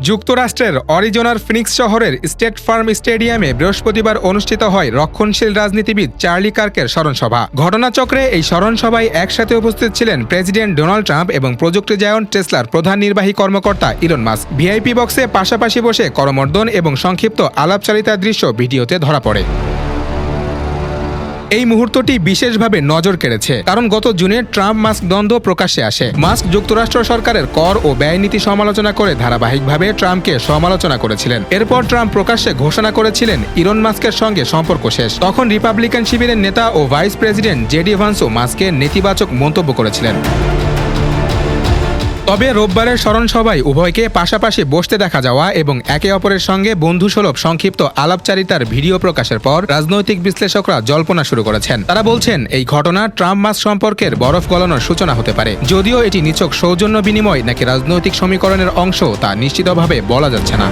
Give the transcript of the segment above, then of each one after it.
যুক্তরাষ্ট্রের অরিজোনার ফিনিক্স শহরের স্টেট ফার্ম স্টেডিয়ামে বৃহস্পতিবার অনুষ্ঠিত হয় রক্ষণশীল রাজনীতিবিদ চার্লি কার্কের স্মরণসভা। ঘটনাচক্রে এই স্মরণসভায় একসাথে উপস্থিত ছিলেন প্রেসিডেন্ট ডোনাল্ড ট্রাম্প এবং প্রযুক্তি জায়ন্ট টেসলার প্রধান নির্বাহী কর্মকর্তা ইলন মাস ভিআইপি বক্সে পাশাপাশি বসে করমর্দন এবং সংক্ষিপ্ত আলাপচারিতার দৃশ্য ভিডিওতে ধরা পড়ে। এই মুহূর্তটি বিশেষভাবে নজর কেড়েছে, কারণ গত জুনে ট্রাম্প মাস্ক দ্বন্দ্ব প্রকাশ্যে আসে। মাস্ক যুক্তরাষ্ট্র সরকারের কর ও ব্যয় নীতি সমালোচনা করে ধারাবাহিকভাবে ট্রাম্পকে সমালোচনা করেছিলেন। এরপর ট্রাম্প প্রকাশ্যে ঘোষণা করেছিলেন, ইরন মাস্কের সঙ্গে সম্পর্ক শেষ। তখন রিপাবলিকান শিবিরের নেতা ও ভাইস প্রেসিডেন্ট জেডি ভান্সও মাস্কের নেতিবাচক মন্তব্য করেছিলেন। তবে রোববারের স্মরণ সভায় উভয়কে পাশাপাশি বসতে দেখা যাওয়া এবং একে অপরের সঙ্গে বন্ধুসুলভ সংক্ষিপ্ত আলাপচারিতার ভিডিও প্রকাশের পর রাজনৈতিক বিশ্লেষকরা জল্পনা শুরু করেছেন। তারা বলছেন, এই ঘটনা ট্রাম্প মাস সম্পর্কের বরফ গলানোর সূচনা হতে পারে। যদিও এটি নিচক সৌজন্য বিনিময়, নাকি রাজনৈতিক সমীকরণের অংশ, তা নিশ্চিতভাবে বলা যাচ্ছে না।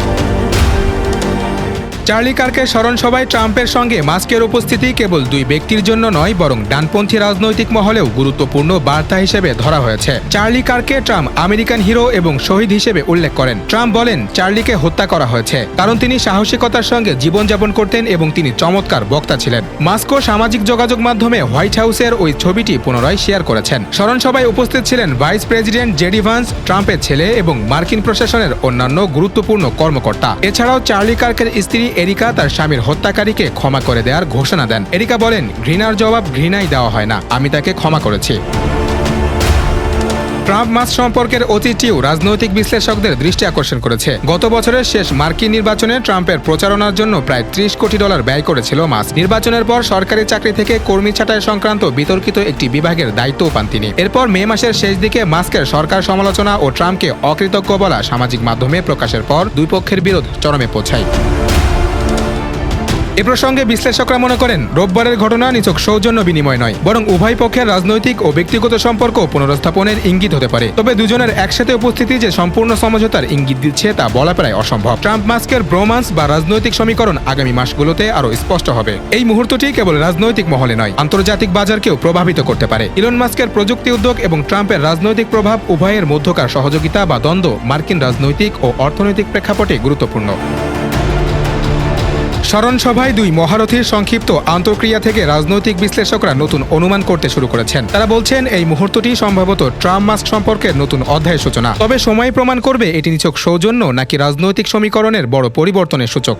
চার্লি কার্কের স্মরণ সভায় ট্রাম্পের সঙ্গে মাস্কের উপস্থিতি কেবল দুই ব্যক্তির জন্য নয়, বরং ডানপন্থী রাজনৈতিক মহলেও গুরুত্বপূর্ণ বার্তা হিসেবে ধরা হয়েছে। চার্লি কার্কে ট্রাম্প আমেরিকান হিরো এবং শহীদ হিসেবে উল্লেখ করেন। ট্রাম্প বলেন, চার্লিকে হত্যা করা হয়েছে। কারণ তিনি সাহসিকতার সঙ্গে জীবনযাপন করতেন এবং তিনি চমৎকার বক্তা ছিলেন। মাস্কো সামাজিক যোগাযোগ মাধ্যমে হোয়াইট হাউসের ওই ছবিটি পুনরায় শেয়ার করেছেন। স্মরণ সভায় উপস্থিত ছিলেন ভাইস প্রেসিডেন্ট জেডি ভান্স, ট্রাম্পের ছেলে এবং মার্কিন প্রশাসনের অন্যান্য গুরুত্বপূর্ণ কর্মকর্তা। এছাড়াও চার্লি কার্কের স্ত্রী এরিকা তার স্বামীর হত্যাকারীকে ক্ষমা করে দেওয়ার ঘোষণা দেন। এরিকা বলেন, ঘৃণার জবাব ঘৃণাই দেওয়া হয় না, আমি তাকে ক্ষমা করেছি। ট্রাম্প মাস সম্পর্কের অতীতটিও রাজনৈতিক বিশ্লেষকদের দৃষ্টি আকর্ষণ করেছে। গত বছরের শেষ মার্কিন নির্বাচনে ট্রাম্পের প্রচারণার জন্য প্রায় ত্রিশ কোটি ডলার ব্যয় করেছিল মাস। নির্বাচনের পর সরকারি চাকরি থেকে কর্মী ছাঁটাই সংক্রান্ত বিতর্কিত একটি বিভাগের দায়িত্বও পান তিনি। এরপর মে মাসের শেষ দিকে মাস্কের সরকার সমালোচনা ও ট্রাম্পকে অকৃতজ্ঞ বলা সামাজিক মাধ্যমে প্রকাশের পর দুই পক্ষের বিরোধ চরমে পৌঁছায়। এ প্রসঙ্গে বিশ্লেষকরা মনে করেন, রোববারের ঘটনা নিছক সৌজন্য বিনিময় নয়, বরং উভয় পক্ষের রাজনৈতিক ও ব্যক্তিগত সম্পর্ক পুনরস্থাপনের ইঙ্গিত হতে পারে। তবে দুজনের একসাথে উপস্থিতি যে সম্পূর্ণ সমঝোতার ইঙ্গিত দিচ্ছে তা বলা প্রায় অসম্ভব। ট্রাম্প মাস্কের ব্রোমান্স বা রাজনৈতিক সমীকরণ আগামী মাসগুলোতে আরও স্পষ্ট হবে। এই মুহূর্তটি কেবল রাজনৈতিক মহলে নয়, আন্তর্জাতিক বাজারকেও প্রভাবিত করতে পারে। ইলন মাস্কের প্রযুক্তি উদ্যোগ এবং ট্রাম্পের রাজনৈতিক প্রভাব উভয়ের মধ্যকার সহযোগিতা বা দ্বন্দ্ব মার্কিন রাজনৈতিক ও অর্থনৈতিক প্রেক্ষাপটে গুরুত্বপূর্ণ। স্মরণ সভায় দুই মহারথীর সংক্ষিপ্ত আন্তঃক্রিয়া থেকে রাজনৈতিক বিশ্লেষকরা নতুন অনুমান করতে শুরু করেছেন। তারা বলছেন, এই মুহূর্তটি সম্ভবত ট্রাম্প মাস্ক সম্পর্কে নতুন অধ্যায়ের সূচনা। তবে সময় প্রমাণ করবে এটি নিছক সৌজন্য নাকি রাজনৈতিক সমীকরণের বড় পরিবর্তনের সূচক।